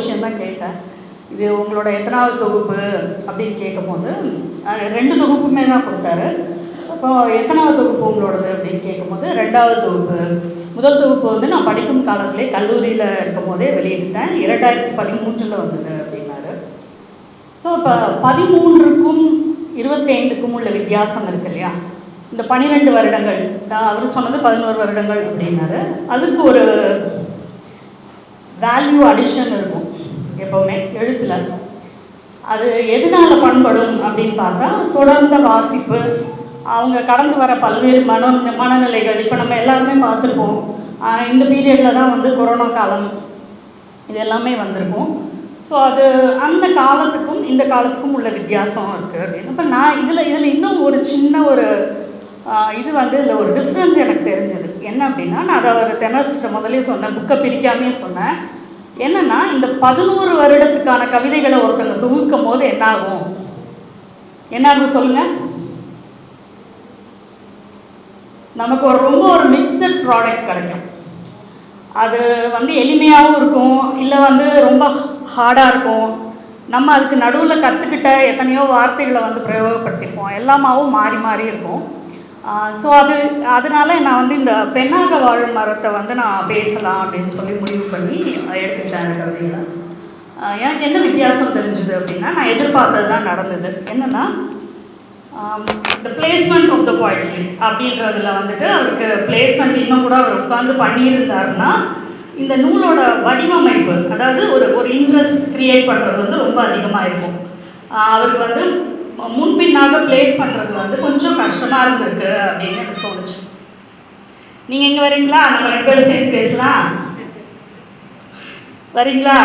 விஷயம் தான் கேட்டேன். இது உங்களோட எத்தனாவது தொகுப்பு அப்படின்னு கேட்கும்போது ரெண்டு தொகுப்புமே தான் கொடுத்தாரு. அப்போ எத்தனாவது தொகுப்பு உங்களோடது அப்படின்னு கேட்கும்போது ரெண்டாவது தொகுப்பு. முதல் தொகுப்பு வந்து நான் படிக்கும் காலத்திலே கல்லூரியில் இருக்கும் போதே வெளியிட்டுட்டேன். இரண்டாயிரத்தி பதிமூன்றில் வந்தது அப்படின்னாரு. ஸோ இப்போ பதிமூன்றுக்கும் இருபத்தைந்துக்கும் உள்ள வித்தியாசம் இருக்கு இல்லையா? இந்த பன்னிரெண்டு வருடங்கள் அவர் சொன்னது பதினோரு வருடங்கள் அப்படின்னாரு. அதுக்கு ஒரு வேல்யூ அடிஷன் இருக்கும். எப்போவுமே எழுத்தில் அது எதனால பண்படும் அப்படின்னு பார்த்தா தொடர்ந்த வாசிப்பு அவங்க கடந்து வர பல்வேறு மன மனநிலைகள் இப்போ நம்ம எல்லாருமே பார்த்துருப்போம். இந்த பீரியடில் தான் வந்து கொரோனா காலம் இது எல்லாமே வந்திருக்கும். ஸோ அது அந்த காலத்துக்கும் இந்த காலத்துக்கும் உள்ள வித்தியாசம் இருக்குது அப்படின்னு. இப்போ நான் இதில் இதில் இன்னும் ஒரு சின்ன ஒரு இது வந்து இதில் ஒரு டிஃப்ரென்ஸ் எனக்கு தெரிஞ்சது. என்ன அப்படின்னா நான் அதை ஒரு தெனஸ்கிட்ட முதலே சொன்னேன் புக்கை பிரிக்காமையே சொன்னேன். என்னன்னா இந்த பதினோரு வருடத்துக்கான கவிதைகளை ஒருத்தங்க தொகுக்கும் போது என்ன ஆகும் என்ன ஆகும் சொல்லுங்க. நமக்கு ஒரு ரொம்ப ஒரு மிக்சட் ப்ராடக்ட் கிடைக்கும். அது வந்து எளிமையாகவும் இருக்கும் இல்லை வந்து ரொம்ப ஹார்டாக இருக்கும். நம்ம அதுக்கு நடுவில் கற்றுக்கிட்ட எத்தனையோ வார்த்தைகளை வந்து பிரயோகப்படுத்தியிருப்போம். எல்லாமாவும் மாறி மாறி இருக்கும். ஸோ அது அதனால நான் வந்து இந்த பெண்ணாக வாழும் மரத்தை வந்து நான் பேசலாம் அப்படின்னு சொல்லி முடிவு பண்ணி எடுத்துக்கிட்டேன் அந்த கவிதைகளை எனக்கு என்ன வித்தியாசம் தெரிஞ்சுது அப்படின்னா நான் எதிர்பார்த்தது தான் நடந்தது. என்னென்னா the placement of the poetry அப்படின்றதுல வந்துட்டு அவருக்கு பிளேஸ்மெண்ட் இன்னும் கூட அவர் உட்காந்து பண்ணியிருந்தாருன்னா இந்த நூலோட வடிவமைப்பு அதாவது ஒரு ஒரு இன்ட்ரெஸ்ட் க்ரியேட் பண்ணுறது வந்து ரொம்ப அதிகமாக இருக்கும். அவருக்கு வந்து முன்பின்னாக பிளேஸ் பண்ணுறது வந்து கொஞ்சம் கஷ்டமாக இருந்திருக்கு அப்படின்னு எனக்கு தோணுச்சு. நீங்கள் இங்கே வரீங்களா? நம்ம ரெண்டு பேரும் சேர்ந்து பேசலாம். வரீங்களா?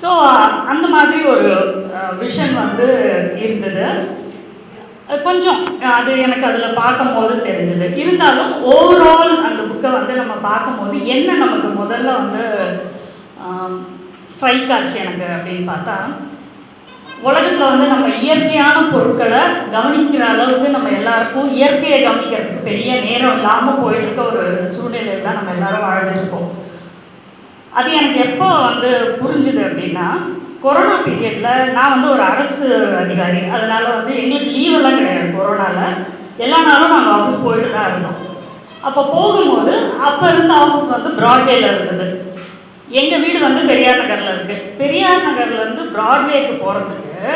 ஸோ அந்த மாதிரி ஒரு விஷன் வந்து இருந்தது. அது கொஞ்சம் அது எனக்கு அதில் பார்க்கும்போது தெரிஞ்சது. இருந்தாலும் ஓவரால் அந்த புக்கை வந்து நம்ம பார்க்கும்போது என்ன நமக்கு முதல்ல வந்து ஸ்ட்ரைக் ஆச்சு எனக்கு அப்படின்னு பார்த்தா உலகத்தில் வந்து நம்ம இயற்கையான பொருட்களை கவனிக்கிற அளவுக்கு நம்ம எல்லாருக்கும் இயற்கையை கவனிக்கிறதுக்கு பெரிய நேரம் இல்லாமல் போயிட்டு இருக்க ஒரு சூழ்நிலையில் தான் நம்ம எல்லாரும் வாழ்ந்துட்டு இருக்கோம். அது எனக்கு எப்போ வந்து புரிஞ்சுது அப்படின்னா கொரோனா பீரியடில் நான் வந்து ஒரு அரசு அதிகாரி. அதனால் வந்து எங்களுக்கு லீவெல்லாம் கிடையாது கொரோனாவில் எல்லா நாளும் நாங்கள் ஆஃபீஸ் போயிட்டு தான் இருந்தோம். அப்போ போகும்போது அப்போ இருந்த ஆஃபீஸ் வந்து ப்ராட்வேல இருந்தது. எங்கள் வீடு வந்து பெரியார் நகரில் இருக்குது பெரியார் நகர்லேருந்து ப்ராட்வேக்கு போகிறதுக்கு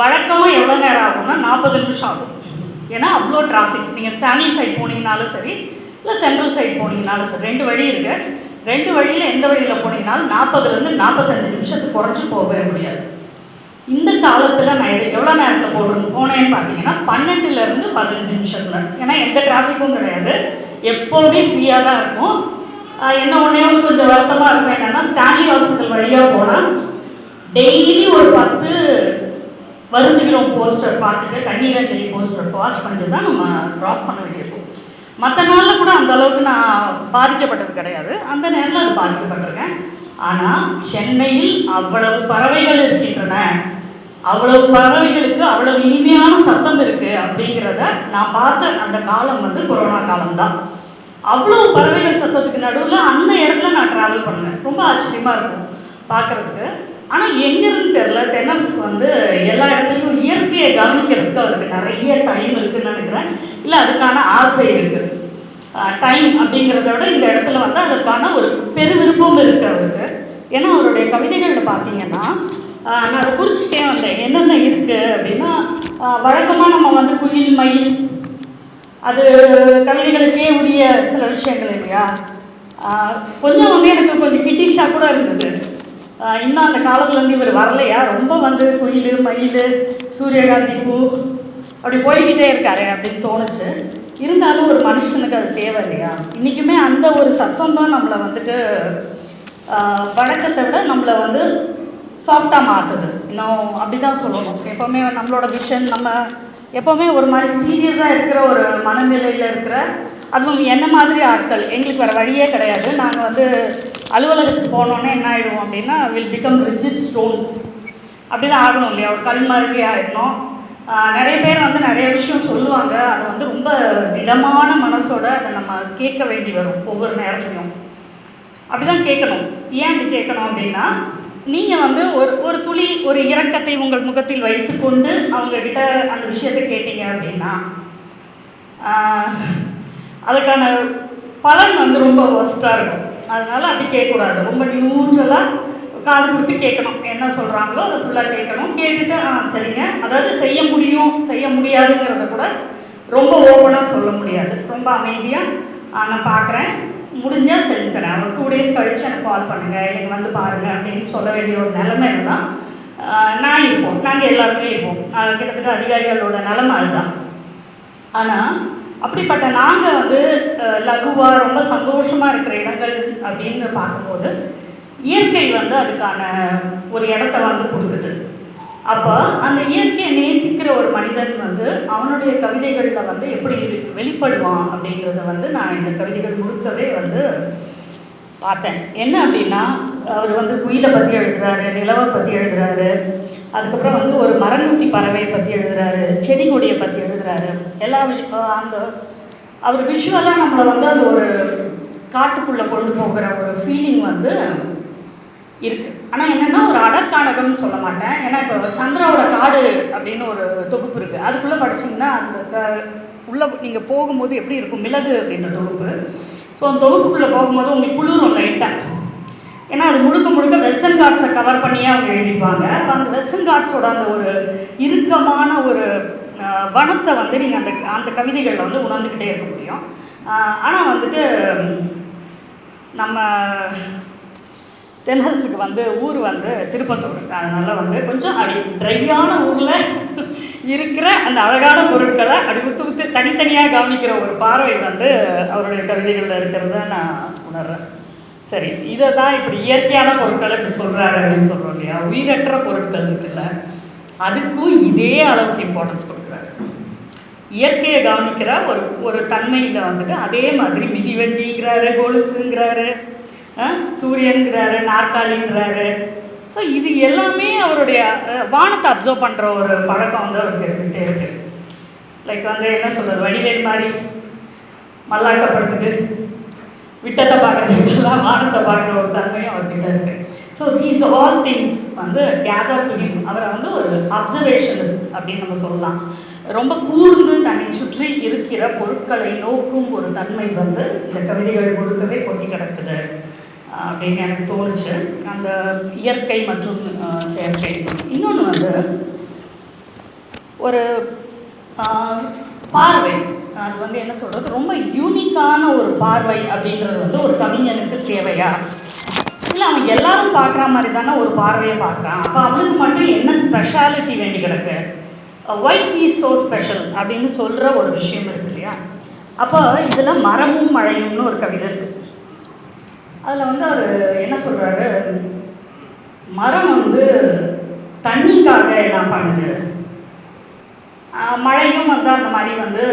வழக்கமாக எவ்வளோ நேரம் ஆகும்னா நாற்பது நிமிஷம் ஆகும். ஏன்னா அவ்வளோ டிராஃபிக் நீங்கள் ஸ்டான்லி சைட் போனீங்கனாலும் சரி இல்லை சென்ட்ரல் சைட் போனீங்கனாலும் சரி ரெண்டு வழி இருக்குது ரெண்டு வழியில் எந்த வழியில் போனீங்கனாலும் நாற்பதுலேருந்து நாற்பத்தஞ்சு நிமிஷத்துக்கு குறைஞ்சி போகவே முடியாது. இந்த காலத்தில் நான் எவ்வளோ நேரத்தில் போடுறேன் போனேன்னு பார்த்தீங்கன்னா பன்னெண்டுலேருந்து பதினஞ்சு நிமிஷத்தில். ஏன்னா எந்த டிராஃபிக்கும் கிடையாது. எப்போவுமே ஃப்ரீயாக தான் இருக்கும். என்ன ஒன்றே கொஞ்சம் வருத்தமாக இருக்கும் என்னன்னா ஸ்டான்லி ஹாஸ்பிட்டல் வழியாக போனால் டெய்லி ஒரு பத்து வருந்துகிறோம் போஸ்டர் பார்த்துட்டு கண்ணீரஞ்சலி போஸ்டர் பாஸ் பண்ணிட்டு தான் நம்ம க்ராஸ் பண்ண வேண்டியிருக்கும். மற்ற நாளில் கூட அந்த அளவுக்கு நான் பாதிக்கப்பட்டது கிடையாது. அந்த நேரத்தில் அது பாதிக்கப்பட்டிருக்கேன். ஆனால் சென்னையில் அவ்வளவு பறவைகள் இருக்கின்றன. அவ்வளவு பறவைகளுக்கு அவ்வளவு இனிமையான சத்தம் இருக்குது அப்படிங்கிறத நான் பார்த்த அந்த காலம் வந்து கொரோனா காலம்தான். அவ்வளோ பறவைகள் சத்தத்துக்கு நடுவில் அந்த இடத்துல நான் ட்ராவல் பண்ணுவேன் ரொம்ப ஆச்சரியமாக இருக்கும் பார்க்குறதுக்கு. ஆனால் எங்கேருந்து தெரில தென்னரசுக்கு வந்து எல்லா இடத்துலையும் இயற்கையை கவனிக்கிறதுக்கு அவருக்கு நிறைய டைம் இருக்குதுன்னு நினைக்கிறேன். இல்லை அதுக்கான ஆசை இருக்குது டைம் அப்படிங்கிறத விட இந்த இடத்துல வந்து அதற்கான ஒரு பெருவிருப்பம் இருக்குது அவருக்கு. ஏன்னா அவருடைய கவிதைகளில் பார்த்தீங்கன்னா நான் அதை குறிச்சிட்டே வந்தேன். என்னென்ன இருக்குது அப்படின்னா வழக்கமாக நம்ம வந்து குயில் மயில் அது கவிதைகளுக்கே உரிய சில விஷயங்கள் இல்லையா? கொஞ்சம் வந்து எனக்கு கொஞ்சம் கிட்டிஷாக கூட இருந்தது. இன்னும் அந்த காலத்துலேருந்து இவர் வரலையா? ரொம்ப வந்து குயில் மயில் சூரியகாந்தி பூ அப்படி போய்கிட்டே இருக்காரு அப்படின்னு தோணுச்சு. இருந்தாலும் ஒரு மனுஷனுக்கு அது தேவை இல்லையா? இன்றைக்குமே அந்த ஒரு சத்தம் தான் நம்மளை வந்துட்டு வழக்கத்தை விட நம்மளை வந்து சாஃப்டாக மாற்றுது இன்னும் அப்படி தான் சொல்லணும். எப்போவுமே நம்மளோட விஷன் நம்ம எப்போவுமே ஒரு மாதிரி சீரியஸாக இருக்கிற ஒரு மனநிலையில் இருக்கிற அதுவும் என்ன மாதிரி ஆட்கள்? எங்களுக்கு வேறு வழியே கிடையாது. நாங்கள் வந்து அலுவலகத்துக்கு போனோன்னே என்ன ஆகிடுவோம் அப்படின்னா வில் பிகம் ரிஜிட் ஸ்டோன்ஸ் அப்படி தான் ஆகணும் இல்லையா? ஒரு கல் மாதிரி ஆகிடணும் நிறைய பேர் வந்து நிறைய விஷயம் சொல்லுவாங்க. அது வந்து ரொம்ப திடமான மனசோட அதை நம்ம கேட்க வேண்டி வரும் ஒவ்வொரு நேரத்துலையும் அப்படிதான் கேட்கணும். ஏன் அப்படி கேட்கணும் அப்படின்னா நீங்கள் வந்து ஒரு ஒரு துளி ஒரு இரக்கத்தை உங்கள் முகத்தில் வைத்துக்கொண்டு அவங்கக்கிட்ட அந்த விஷயத்தை கேட்டீங்க அப்படின்னா அதுக்கான பலன் வந்து ரொம்ப ஒஸ்ட்டாக இருக்கும். அதனால் அப்படி கேட்கக்கூடாது. ரொம்ப நியூட்ரலாக காது கொடுத்து கேட்கணும். என்ன சொல்கிறாங்களோ அதை ஃபுல்லாக கேட்கணும். கேட்டுட்டு ஆ சரிங்க. அதாவது செய்ய முடியும் செய்ய முடியாதுங்கிறத கூட ரொம்ப ஓப்பனாக சொல்ல முடியாது. ரொம்ப அமைதியாக நான் பார்க்குறேன். முடிஞ்சால் செஞ்சு தரேன். ஒரு டூ டேஸ் கழிச்சு எனக்கு கால் பண்ணுங்கள் எனக்கு வந்து பாருங்கள் அப்படின்னு சொல்ல வேண்டிய ஒரு நிலைமையில தான் நான் இருப்போம். நாங்கள் எல்லாருமே இருப்போம். கிட்டத்தட்ட அதிகாரிகளோட நிலைமை அதுதான். ஆனால் அப்படிப்பட்ட நாங்கள் வந்து லகுவாக ரொம்ப சந்தோஷமாக இருக்கிற இடங்கள் அப்படின்னு பார்க்கும்போது இயற்கை வந்து அதுக்கான ஒரு இடத்த வந்து கொடுக்குது. அப்போ அந்த இயற்கையை நேசிக்கிற ஒரு மனிதன் வந்து அவனுடைய கவிதைகளில் வந்து எப்படி வெளிப்படுவான் அப்படிங்கிறத வந்து நான் இந்த கவிதைகள் முழுக்கவே வந்து பார்த்தேன். என்ன அப்படின்னா அவர் வந்து குயிலை பற்றி எழுதுறாரு நிலவை பற்றி எழுதுறாரு. அதுக்கப்புறம் வந்து ஒரு மரங்குத்தி பறவையை பற்றி எழுதுறாரு செடி கொடியை பற்றி எழுதுறாரு. எல்லா அந்த அவர் விஷுவலாக நம்மளை வந்து அது ஒரு காட்டுக்குள்ளே கொண்டு போகிற ஒரு ஃபீலிங் வந்து இருக்கு. ஆனால் என்னென்னா ஒரு அடற்காடகம்னு சொல்ல மாட்டேன். ஏன்னா இப்போ சந்திராவோட காடு அப்படின்னு ஒரு தொகுப்பு இருக்குது அதுக்குள்ளே படிச்சிங்கன்னா அந்த க உள்ளே நீங்கள் போகும்போது எப்படி இருக்கும்? மிளகு அப்படின்ற தொகுப்பு. ஸோ அந்த தொகுப்புக்குள்ளே போகும்போது உங்களுக்கு குளிரும் லைட்டாக ஏன்னா அது முழுக்க முழுக்க வெஸ்டர்ன் காட்ஸை கவர் பண்ணியே அவங்க எழுதிப்பாங்க. அப்போ அந்த வெஸ்டர்ன் காட்ஸோட அந்த ஒரு இறுக்கமான ஒரு வனத்தை வந்து நீங்கள் அந்த அந்த கவிதைகளில் வந்து உணர்ந்துக்கிட்டே இருக்க முடியும். ஆனால் வந்துட்டு நம்ம தென்னரசுக்கு வந்து ஊர் வந்து திருப்பத்தூர். அதனால் வந்து கொஞ்சம் அப்படி ட்ரையான ஊரில் இருக்கிற அந்த அழகான பொருட்களை அப்படி உத்து உத்து தனித்தனியாக கவனிக்கிற ஒரு பார்வை வந்து அவருடைய கவிதைகளில் இருக்கிறத நான் உணர்றேன். சரி இதை தான் இப்படி இயற்கையான பொருட்களை இப்படி சொல்கிறாரு அப்படின்னு சொல்கிறோம் இல்லையா? உயிரற்ற பொருட்கள் இருக்குல்ல அதுக்கும் இதே அளவுக்கு இம்பார்ட்டன்ஸ் கொடுக்குறாரு. இயற்கையை கவனிக்கிற ஒரு ஒரு தன்மையில் வந்துட்டு அதே மாதிரி மிதிவண்டிங்கிறாரு கொலுசுங்கிறாரு சூரியன்கிறாரு நாற்காலின்றாரு ஸோ இது எல்லாமே அவருடைய வானத்தை அப்சர்வ் பண்ணுற ஒரு பழக்கம் வந்து அவருக்கு இருந்துகிட்டே இருக்கு. லைக் வந்து என்ன சொல்கிறது வடிவேல் மாதிரி மல்லாக்கப்படுத்துட்டு விட்டத்தை பார்க்குறதுக்கெல்லாம் வானத்தை பார்க்குற ஒரு தன்மையும் அவர்கிட்ட இருக்கு. ஸோ தீஸ் ஆல் திங்ஸ் வந்து கேதர் டு ஹிம் அவரை வந்து ஒரு அப்சர்வேஷனிஸ்ட் அப்படின்னு நம்ம சொல்லலாம். ரொம்ப கூர்ந்து தன்னை சுற்றி இருக்கிற பொருட்களை நோக்கும் ஒரு தன்மை வந்து இந்த கவிதைகள் முழுக்கவே கொட்டி கிடக்குது. அப்படின்னு எனக்கு தோணுச்சு. அந்த இயற்கை மற்றும் செயற்கை. இன்னொன்று வந்து ஒரு பார்வை. அது வந்து என்ன சொல்கிறது ரொம்ப யூனிக்கான ஒரு பார்வை அப்படின்றது வந்து ஒரு கவிஞனுக்கு தேவையா? இல்லை அவன் எல்லாரும் பார்க்குற மாதிரி தானே ஒரு பார்வையை பார்க்குறான். அப்போ அவனுக்கு மட்டும் என்ன ஸ்பெஷாலிட்டி வேண்டி கிடக்கு? ஒய் ஹீ ஸோ ஸ்பெஷல் அப்படின்னு சொல்கிற ஒரு விஷயம் இருக்கு இல்லையா? அப்போ இதில் மரமும் மழையும்னு ஒரு கவிதை இருக்குது அதில் வந்து அவர் என்ன சொல்கிறாரு மரம் வந்து தண்ணிக்காக எல்லாம் பண்ணுது. மழையும் வந்து அந்த மாதிரி வந்து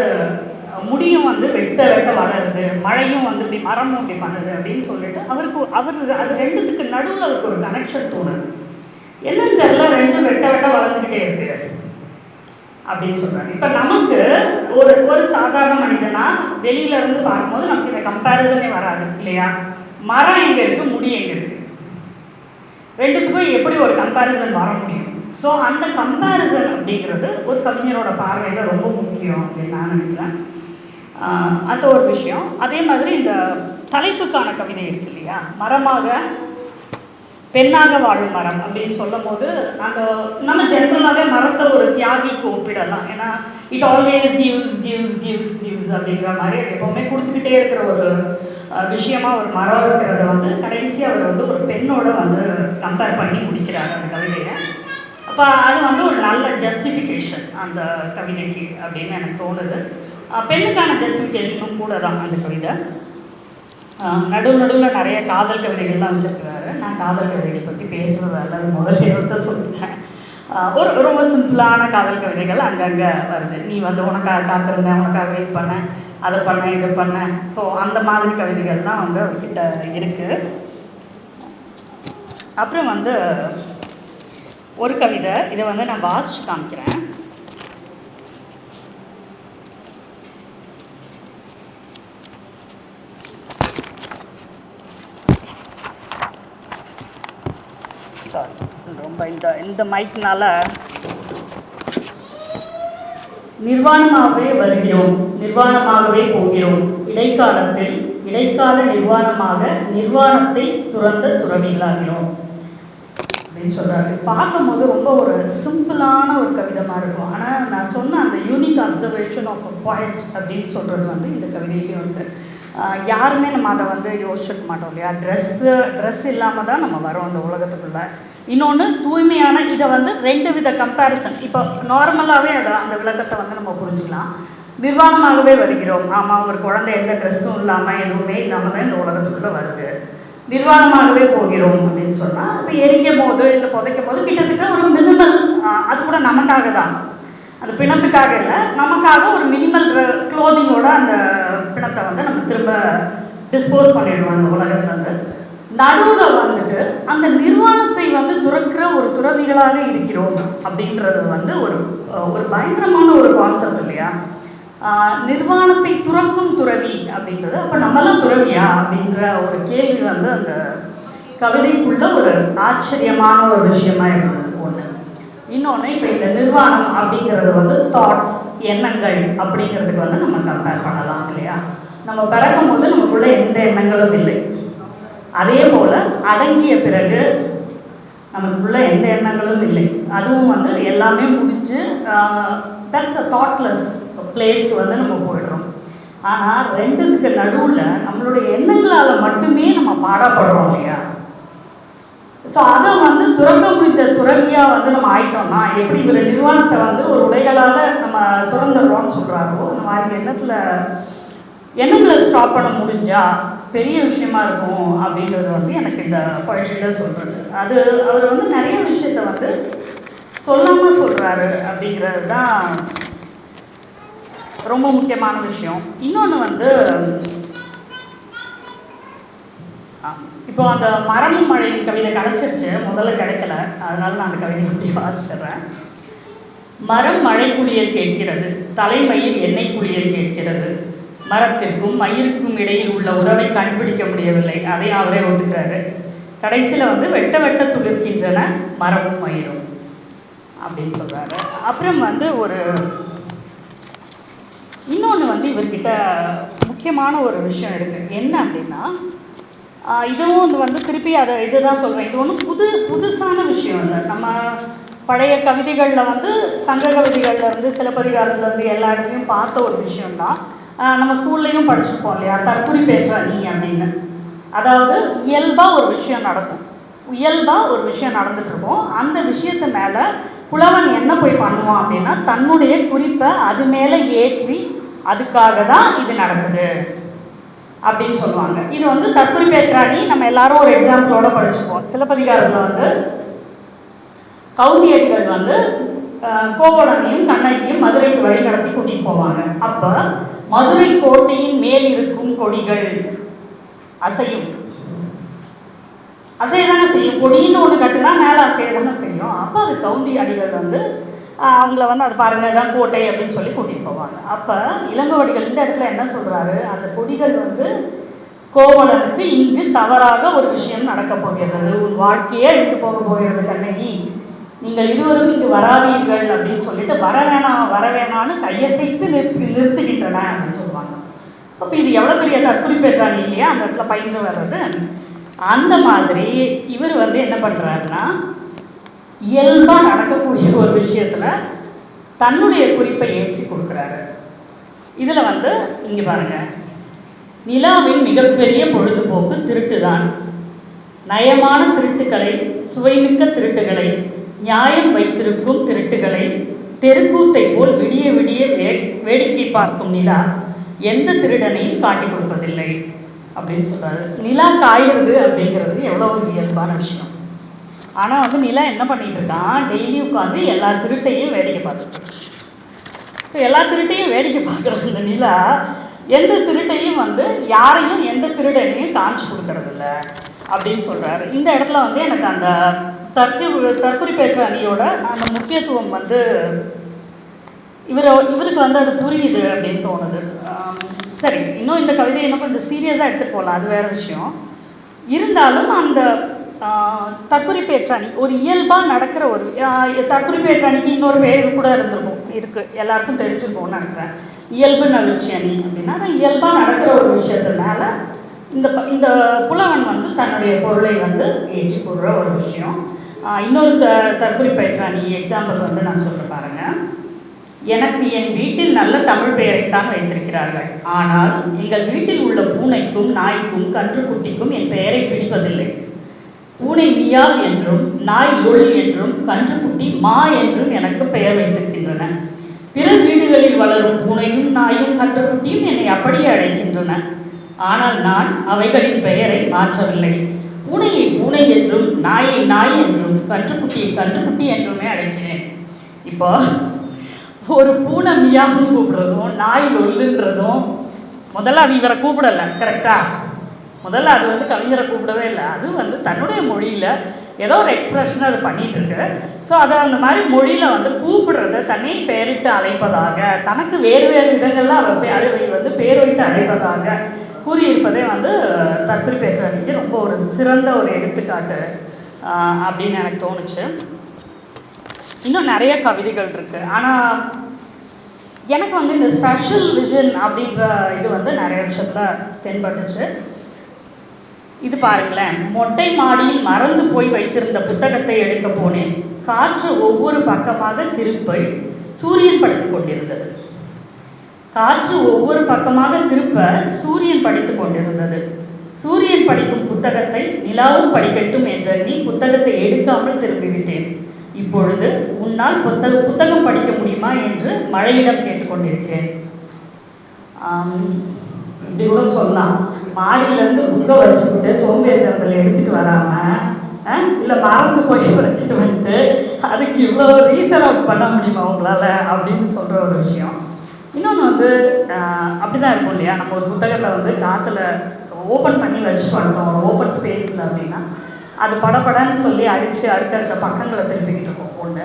முடியும் வந்து வெட்ட வெட்ட வளருது. மழையும் வந்து இப்படி மரமும் இப்படி பண்ணுது அப்படின்னு சொல்லிட்டு அவருக்கு அவர் அது ரெண்டுத்துக்கு நடுவில் அவருக்கு ஒரு கனெக்ஷன் தோணுது. என்னன்னு தெரில ரெண்டும் வெட்ட வெட்ட வளர்ந்துக்கிட்டே இருக்கு அப்படின்னு சொல்கிறாரு இப்போ நமக்கு ஒரு ஒரு சாதாரண மனிதனா வெளியில இருந்து பார்க்கும்போது நமக்கு இந்த கம்பேரிசனே வராது இல்லையா? மரம் எங்க இருக்கு? முடி எங்க இருக்கு? ரெண்டுத்துக்கும் எப்படி ஒரு கம்பேரிசன் வர முடியும்? ஸோ அந்த கம்பேரிசன் அப்படிங்கிறது ஒரு கவிஞரோட பார்வையில் ரொம்ப முக்கியம் அப்படின்னு நான் நினைக்கிறேன். அந்த ஒரு விஷயம். அதே மாதிரி இந்த தலைப்புக்கான கவிதை இருக்கு இல்லையா? மரமாக பெண்ணாக வாழும் மரம் அப்படின்னு சொல்லும் போது நாங்கள் நம்ம ஜென்ரலாகவே மரத்தை ஒரு தியாகிக்கு ஒப்பிடலாம் ஏன்னா it always gives gives gives gives அப்படிங்கிற மாதிரி எப்போவுமே கொடுத்துக்கிட்டே இருக்கிற ஒரு விஷயமா ஒரு மரம் இருக்கிறத வந்து கடைசி அவர் வந்து ஒரு பெண்ணோட வந்து கம்பேர் பண்ணி முடிக்கிறார் அந்த கவிதையை. அப்போ அது வந்து ஒரு நல்ல ஜஸ்டிஃபிகேஷன் அந்த கவிதைக்கு அப்படின்னு எனக்கு தோணுது. பெண்ணுக்கான ஜஸ்டிஃபிகேஷனும் கூட தான் அந்த கவிதை. நடுவு நடுவில் நிறைய காதல் கவிதைகள்லாம் வச்சுருக்கிறாரு. நான் காதல் கவிதைகளை பற்றி பேசுவது அல்லது முதல் எழுத்த சொல்லிட்டேன். ஒரு ரொம்ப சிம்பிளான காதல் கவிதைகள் அங்கங்கே வருது. நீ வந்து உனக்காக காத்திருந்தேன் உனக்காக வெயிட் பண்ணேன் அதை பண்ணேன் இது பண்ணேன் ஸோ அந்த மாதிரி கவிதைகள்லாம் வந்து அவர்கிட்ட இருக்குது அப்புறம் வந்து ஒரு கவிதை. இதை வந்து நான் வாசிச்சு காமிக்கிறேன் சாரி ரொம்ப இந்த இந்த மைக்னால நிர்வாணமாகவே வருகிறோம் நிர்வாணமாகவே போகிறோம். இடைக்காலத்தில் இடைக்கால நிர்வாணமாக நிர்வாணத்தை துறந்த துறவிகளாகிறோம். அப்படின்னு சொல்கிறாரு பார்க்கும்போது ரொம்ப ஒரு சிம்பிளான ஒரு கவிதை மாதிரி இருக்கும். ஆனால் நான் சொன்ன அந்த unique observation of a point அப்படின்னு சொல்கிறது வந்து இந்த கவிதையிலையும் இருக்குது யாருமே நம்ம அதை வந்து யோசிச்சுக்க மாட்டோம் இல்லையா? ட்ரெஸ்ஸு ட்ரெஸ் இல்லாமல் தான் நம்ம வரோம் அந்த உலகத்துக்குள்ளே. இன்னொன்று தூய்மையான இதை வந்து ரெண்டு வித கம்பேரிசன் இப்போ நார்மலாகவே அதை அந்த விளக்கத்தை வந்து நம்ம புரிஞ்சுக்கலாம். நிர்வாணமாகவே வருகிறோம். ஆமாம் ஒரு குழந்தை எந்த ட்ரெஸ்ஸும் இல்லாமல் எதுவுமே இல்லாமல் தான் இந்த உலகத்துக்குள்ளே வருது. நிர்வாணமாகவே போகிறோம் அப்படின்னு சொன்னால் இப்போ எரிக்கும் போது இல்லை புதைக்கும் போது கிட்டத்தட்ட ஒரு மினிமல் அது கூட நமக்காக தான். அது பிணத்துக்காக இல்லை நமக்காக ஒரு மினிமல் க்ளோதிங்கோட அந்த பிணத்தை வந்து நம்ம திரும்ப டிஸ்போஸ் பண்ணிடுவோம் அந்த உலகத்துலேருந்து நடுவில் வந்துட்டு அந்த நிர்வாணத்தை வந்து துறக்கிற ஒரு துறவிகளாக இருக்கிறோம் அப்படின்றது வந்து ஒரு ஒரு பயங்கரமான ஒரு கான்செப்ட் இல்லையா? நிர்வாணத்தை துறக்கும் துறவி அப்படின்றது அப்போ நம்மளாம் துறவியா அப்படின்ற ஒரு கேள்வி வந்து அந்த கவிதைக்குள்ள ஒரு ஆச்சரியமான ஒரு விஷயமா இருந்தது. ஒன்று இன்னொன்று இப்போ இந்த நிர்வாணம் அப்படிங்கிறது வந்து தாட்ஸ் எண்ணங்கள் அப்படிங்கிறதுக்கு வந்து நம்ம கம்பேர் பண்ணலாம் இல்லையா? நம்ம பிறக்கும் போது நமக்குள்ள எந்த எண்ணங்களும் இல்லை. அதே போல் அடங்கிய பிறகு நமக்குள்ள எந்த எண்ணங்களும் இல்லை. அதுவும் வந்து எல்லாமே முடிஞ்சு தட்ஸ் அ தாட்லெஸ் பிளேஸ்க்கு வந்து நம்ம போயிடுறோம். ஆனால் ரெண்டுத்துக்கு நடுவில் நம்மளுடைய எண்ணங்களால் மட்டுமே நம்ம பாடப்படுறோம் இல்லையா? ஸோ அதை வந்து துறக்க முடிந்த துறவியாக வந்து நம்ம ஆயிட்டோம்னா எப்படி இவர் நிர்வாணத்தை வந்து ஒரு உடைகளால் நம்ம துறந்துடுறோம்னு சொல்கிறாரோ இந்த மாதிரி எண்ணத்தில் எண்ணங்களை ஸ்டாப் பண்ண முடிஞ்சா பெரிய விஷயமா இருக்கும் அப்படின்றது வந்து எனக்கு இந்த பொயிட்ரியில் சொல்கிறது அது அவர் வந்து நிறைய விஷயத்த வந்து சொல்லாமல் சொல்கிறாரு அப்படிங்கிறது தான் ரொம்ப முக்கியமான விஷயம். இன்னொன்று வந்து இப்போ அந்த மரமும் மழையும் கவிதை கிடச்சிருச்சு முதல்ல கிடைக்கல. அதனால நான் அந்த கவிதையை அப்படியே வாசிச்சிடுறேன். மரம் மழை குளியல் கேட்கிறது. தலைமையில் எண்ணெய் குளியல் கேட்கிறது. மரத்திற்கும் மயிருக்கும் இடையில் உள்ள உறவை கண்டுபிடிக்க முடியவில்லை. அதை அவரே ஒத்துக்கிறாரு கடைசியில் வந்து வெட்ட வெட்ட துளிர்க்கின்றன மரமும் மயிரும் அப்படின்னு சொல்கிறாரு அப்புறம் வந்து ஒரு இன்னொன்று வந்து இவர்கிட்ட முக்கியமான ஒரு விஷயம் இருக்குது என்ன அப்படின்னா இதுவும் இது வந்து திருப்பி அதை இதுதான் சொல்கிறேன் இது ஒன்றும் புது புதுசான விஷயம் இல்லை. நம்ம பழைய கவிதைகளில் வந்து சங்க கவிதைகளில் இருந்து சிலப்பதிகாரத்துலேருந்து எல்லா இடத்துலையும் பார்த்த ஒரு விஷயம்தான். நம்ம ஸ்கூல்லையும் படிச்சிருப்போம் இல்லையா? தற்குறி பேற்ற நீ அப்படின்னு. அதாவது இயல்பாக ஒரு விஷயம் நடக்கும். இயல்பாக ஒரு விஷயம் நடந்துட்டு இருக்கும். அந்த விஷயத்து மேலே புலவன் என்ன போய் பண்ணுவான் அப்படின்னா தன்னுடைய குறிப்பை அது மேலே ஏற்றி அதுக்காக தான் இது நடக்குது அப்படின்னு சொல்லுவாங்க. இது வந்து தற்குறிப்பேற்றாணி நம்ம எல்லாரும் ஒரு எக்ஸாம்பிளோட படிச்சுப்போம். சிலப்பதிகாரத்தில் வந்து கௌந்தியடிகள் வந்து கோவலனையும் கண்ணகியும் மதுரைக்கு வழி நடத்தி கூட்டிட்டு போவாங்க. அப்போ மதுரை கோட்டையின் மேல் இருக்கும் கொடிகள் அசையும். அசைய தானே செய்யும். கொடின்னு ஒன்று கட்டுனா மேலே அசைய தானே செய்யும். அப்போ அது கவுந்தி அடிகள் வந்து அவங்கள வந்து அது பாருங்க தான் கோட்டை அப்படின்னு சொல்லி கூட்டிகிட்டு போவாங்க. அப்போ இளங்கோவடிகள் இந்த இடத்துல என்ன சொல்கிறாரு அந்த கொடிகள் வந்து கோவலனுக்கு இங்கு தவறாக ஒரு விஷயம் நடக்க போகிறது. உன் வாழ்க்கையே எடுத்து போக போகிறது கண்ணகி. நீங்கள் இருவரும் இங்கு வராதீர்கள் அப்படின்னு சொல்லிட்டு வர வேணாம் வர வேணான்னு கையசைத்து நிறுத்தி நிறுத்துகின்றன அப்படின்னு சொல்லுவாங்க. ஸோ இப்போ இது எவ்வளோ பெரிய தற்குறிப்பேற்றாங்க இல்லையா? அந்த இடத்துல பயின்று வர்றது. அந்த மாதிரி இவர் வந்து என்ன பண்ணுறாருன்னா இயல்பாக நடக்கக்கூடிய ஒரு விஷயத்தில் தன்னுடைய குறிப்பை ஏற்றி கொடுக்குறாரு. இதில் வந்து இங்கே பாருங்கள் நிலாவின் மிகப்பெரிய பொழுதுபோக்கு திருட்டு தான் நயமான திருட்டுக்களை சுவைமிக்க திருட்டுகளை நியாயம் வைத்திருக்கும் திருட்டுகளை தெருக்கூத்தை போல் விடிய விடிய வே வேடிக்கை பார்க்கும் நிலா எந்த திருடனையும் காட்டிக் கொடுப்பதில்லை அப்படின்னு சொல்கிறாரு நிலா காயிறது அப்படிங்கிறது எவ்வளோ ஒரு இயல்பான விஷயம். ஆனால் வந்து நிலா என்ன பண்ணிட்டு இருக்கான்? டெய்லி உட்காந்து எல்லா திருட்டையும் வேடிக்கை பார்த்துட்டு ஸோ எல்லா திருட்டையும் வேடிக்கை பார்க்குற அந்த நிலா எந்த திருட்டையும் வந்து யாரையும் எந்த திருடனையும் காமிச்சு கொடுக்கறதில்ல அப்படின்னு சொல்கிறாரு இந்த இடத்துல வந்து எனக்கு அந்த தற்கு தற்குறிப்பேற்ற அணியோட அந்த முக்கியத்துவம் வந்து இவர் இவருக்கு வந்து அது புரியுது அப்படின்னு தோணுது. சரி இன்னும் இந்த கவிதையை இன்னும் கொஞ்சம் சீரியஸாக எடுத்துகிட்டு போகலாம் அது வேறு விஷயம். இருந்தாலும் அந்த தற்குறிப்பேற்ற அணி ஒரு இயல்பாக நடக்கிற ஒரு தற்குறிப்பேற்ற அணிக்கு இன்னொரு பேர் கூட இருந்திருக்கும். இருக்குது எல்லாருக்கும் தெரிஞ்சிருக்கும்னு நினைக்கிறேன். இயல்பு நவிழ்ச்சி அணி அப்படின்னா அது இயல்பாக நடக்கிற ஒரு விஷயத்தினால இந்த ப- இந்த புலவன் வந்து தன்னுடைய பொருளை வந்து ஏற்றி போடுற ஒரு விஷயம். இன்னொரு த தற்கொலை பயிற்றாணி எக்ஸாம்பிள் வந்து நான் சொல்கிறேன் பாருங்கள் எனக்கு என் வீட்டில் நல்ல தமிழ் பெயரைத்தான் வைத்திருக்கிறார்கள். ஆனால் எங்கள் வீட்டில் உள்ள பூனைக்கும் நாய்க்கும் கன்றுக்குட்டிக்கும் என் பெயரை பிடிப்பதில்லை. பூனை மியாவ் என்றும் நாய் லொல் என்றும் கன்றுக்குட்டி மா என்றும் எனக்கு பெயர் வைத்திருக்கின்றன. பிற வீடுகளில் வளரும் பூனையும் நாயும் கன்றுக்குட்டியும் என்னை அப்படியே அழைக்கின்றன. ஆனால் நான் அவைகளின் பெயரை மாற்றவில்லை. பூனையை பூனை என்றும் நாயை நாய் என்றும் கன்றுக்குட்டியை கன்றுக்குட்டி என்றுமே அழைக்கிறேன். இப்போ ஒரு பூனை மியான்னு கூப்பிடுறதும் நாய் ஒல்லுன்றதும் முதல்ல அது இவரை கூப்பிடலை கரெக்டாக முதல்ல அது வந்து கவிஞரை கூப்பிடவே இல்லை. அது வந்து தன்னுடைய மொழியில் ஏதோ ஒரு எக்ஸ்பிரஷன் அது பண்ணிட்டு இருக்கு. ஸோ அதை அந்த மாதிரி மொழியில் வந்து கூப்பிடுறத தன்னை பெயரிட்டு அழைப்பதாக தனக்கு வேறு வேறு விதங்களில் அவர் பே- வந்து பேர் வைத்து அழைப்பதாக கூறியிருப்பதே வந்து தற்கொலை பேச்சாளிக்கு ரொம்ப ஒரு சிறந்த ஒரு எடுத்துக்காட்டு. அப்படின்னு எனக்கு தோணுச்சு. இன்னும் நிறைய கவிதைகள் இருக்குது ஆனால் எனக்கு வந்து இந்த ஸ்பெஷல் விஷன் அப்படின்ற இது வந்து நிறைய விஷயத்தில் தென்பட்டுச்சு. இது பாருங்களேன். மொட்டை மாடியில் மறந்து போய் வைத்திருந்த புத்தகத்தை எடுக்க போனேன். காற்று ஒவ்வொரு பக்கமாக திருப்ப சூரியன் படித்துக் கொண்டிருந்தது. காற்று ஒவ்வொரு பக்கமாக திருப்ப சூரியன் படித்துக் கொண்டிருந்தது. சூரியன் படிக்கும் புத்தகத்தை நிலாவும் படிக்கட்டும் என்ற நீ புத்தகத்தை எடுக்காமல் திரும்பிவிட்டேன். இப்பொழுது உன்னால் புத்தக புத்தகம் படிக்க முடியுமா என்று மழையிடம் கேட்டுக்கொண்டிருக்கிறேன். இப்படி கூட சொல்லலாம். மாடியிலேருந்து புக்கை வச்சுக்கிட்டு சோம்பேறித்தனத்தில் எடுத்துகிட்டு வராமல் இல்லை மறந்து போய் வச்சுட்டு வந்துட்டு அதுக்கு இவ்வளோ ரீசன் பண்ண முடியுமா உங்களால் அப்படின்னு சொல்கிற ஒரு விஷயம். இன்னொன்று வந்து அப்படி தான் இருக்கும் இல்லையா? நம்ம ஒரு புத்தகத்தை வந்து காற்றுல ஓப்பன் பண்ணி வச்சு பண்ணுறோம் ஒரு ஓப்பன் ஸ்பேஸில் அப்படின்னா அது படபடன்னு சொல்லி அடித்து அடுத்தடுத்த பக்கங்களை திருப்பிக்கிட்டு இருக்கும் ஒன்று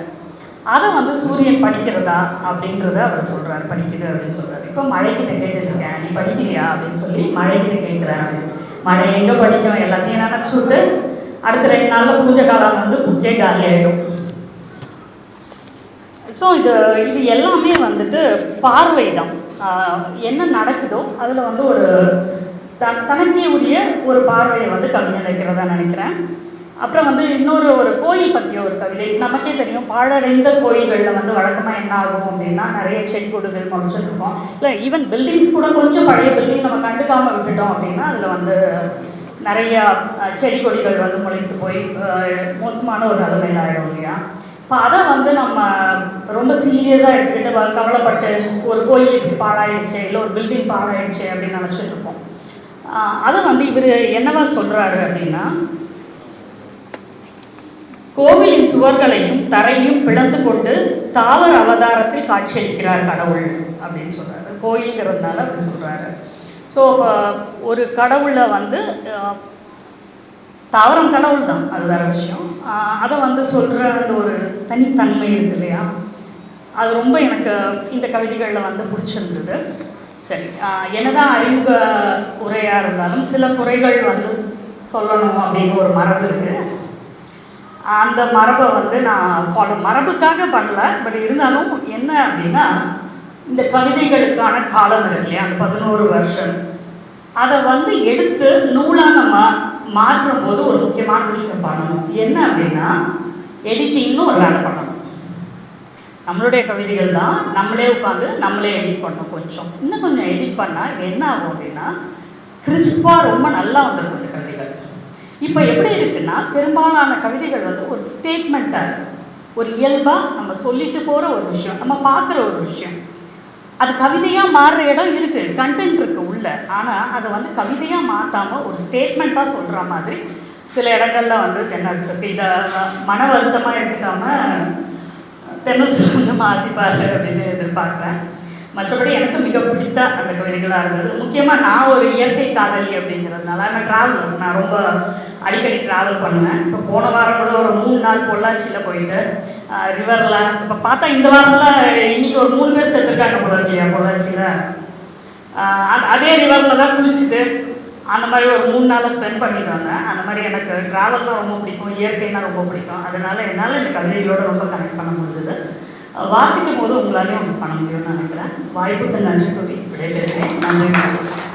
அதை வந்து சூரியன் படிக்கிறதா அப்படின்றத அவர் சொல்கிறார் படிக்குது அப்படின்னு சொல்கிறார் இப்போ மழைக்கு நான் கேட்டுருக்கேன் நீ படிக்கிறியா அப்படின்னு சொல்லி மழைக்கு கேட்குறேன் மழை எங்கே படிக்கும்? எல்லாத்தையும் நினச்சி விட்டு அடுத்த ரெண்டு நாளில் பூஜை காலம் வந்து புக்கே காலி ஆகிடும் ஸோ இது இது எல்லாமே வந்துட்டு பார்வை தான் என்ன நடக்குதோ அதில் வந்து ஒரு த தனக்கே உரிய ஒரு பார்வையை வந்து கவிஞர் வைக்கிறதா நினைக்கிறேன். அப்புறம் வந்து இன்னொரு ஒரு கோயில் பற்றிய ஒரு கவிதை. நமக்கே தெரியும் பாழடைந்த கோயில்களில் வந்து வழக்கமாக என்ன ஆகும் அப்படின்னா நிறைய செடி கொடிகள் முளைச்சிட்டு இருக்கும் இல்லை ஈவன் பில்டிங்ஸ் கூட கொஞ்சம் பழைய பில்டிங் நம்ம கண்டுக்காமல் விட்டுட்டோம் அப்படின்னா அதில் வந்து நிறையா செடி கொடிகள் வந்து முளைத்து போய் மோசமான ஒரு நிலைமையில் ஆகிடும் இல்லையா? இப்போ அதை வந்து நம்ம ரொம்ப சீரியஸாக எடுத்துக்கிட்டு வ- கவலைப்பட்டு ஒரு கோயில் பாழாயிடுச்சு இல்லை ஒரு பில்டிங் பாழாயிடுச்சு அப்படின்னு நினச்சிட்டு இருப்போம் அதை வந்து இவர் என்னவா சொல்கிறாரு அப்படின்னா கோவிலின் சுவர்களையும் தரையும் பிளந்து கொண்டு தாவர அவதாரத்தில் காட்சியளிக்கிறார் கடவுள் அப்படின்னு சொல்கிறாரு கோயிலுங்கிறதுனால அப்படி சொல்கிறாரு ஸோ ஒரு கடவுளை வந்து தாவரம் கடவுள் தான் அது வேறு விஷயம். அதை வந்து சொல்கிற அந்த ஒரு தனித்தன்மை இருக்கு இல்லையா? அது ரொம்ப எனக்கு இந்த கவிதைகளில் வந்து பிடிச்சிருந்தது. சரி என்னதான் அறிமுக உரையாக இருந்தாலும் சில குறைகள் வந்து சொல்லணும் அப்படின்னு ஒரு மரபு இருக்குது அந்த மரபை வந்து நான் ஃபாலோ மரபுக்காக பண்ணல பட் இருந்தாலும் என்ன அப்படின்னா இந்த கவிதைகளுக்கான காலம் இருக்கு இல்லையா? அந்த பதினோரு வருஷம். அதை வந்து எடுத்து நூலாக நம்ம மாற்றும் போது ஒரு முக்கியமான விஷயம் பண்ணணும். என்ன அப்படின்னா எடிட்டிங்னு ஒரு வேலை பண்ணணும். நம்மளுடைய கவிதைகள் தான் நம்மளே உட்காந்து நம்மளே எடிட் பண்ணணும் கொஞ்சம். இன்னும் கொஞ்சம் எடிட் பண்ணால் என்ன ஆகும் அப்படின்னா கிறிஸ்பாக ரொம்ப நல்லா வந்துருக்கும் இந்த கவிதைகள். இப்போ எப்படி இருக்குன்னா பெரும்பாலான கவிதைகள் வந்து ஒரு ஸ்டேட்மெண்ட்டாக இருக்குது ஒரு இயல்பாக நம்ம சொல்லிட்டு போகிற ஒரு விஷயம் நம்ம பார்க்குற ஒரு விஷயம். அது கவிதையாக மாறுற இடம் இருக்குது கண்டென்ட் இருக்குது உள்ள. ஆனால் அதை வந்து கவிதையாக மாற்றாமல் ஒரு ஸ்டேட்மெண்ட்டாக சொல்கிற மாதிரி சில இடங்களில் வந்து தென்னரசு இதை மன வருத்தமாக எடுத்துக்காமல் தென்னரசு வந்து மாற்றிப்பாரு அப்படின்னு எதிர்பார்க்குறேன். மற்றபடி எனக்கு மிக பிடித்த அந்த கவிதைகளாக இருந்தது. முக்கியமாக நான் ஒரு இயற்கை காதலி அப்படிங்கிறதுனால நான் ட்ராவல் நான் ரொம்ப அடிக்கடி ட்ராவல் பண்ணுவேன். இப்போ போன வாரம் கூட ஒரு மூணு நாள் பொள்ளாச்சியில் போயிட்டு ரிவரில் இப்போ பார்த்தா இந்த வாரம்லாம் இன்றைக்கி ஒரு மூணு பேர் சேர்த்துருக்காங்க பொள்ளாச்சியா பொள்ளாச்சியில். அதே ரிவரில் தான் குளிச்சுட்டு அந்த மாதிரி ஒரு மூணு நாளாக ஸ்பெண்ட் பண்ணிட்டு வந்தேன். அந்த மாதிரி எனக்கு ட்ராவல்லாம் ரொம்ப பிடிக்கும் இயற்கைனா ரொம்ப பிடிக்கும். அதனால் என்னால் இந்த கவிதைகளோடு ரொம்ப கனெக்ட் பண்ண முடிஞ்சது. வாசிக்கும் போது உங்களாலையும் பண்ண முடியும்னு நினைக்கிறேன். வாய்ப்புகள் நன்றி கூறி விடைபெறுகிறேன். நன்றி.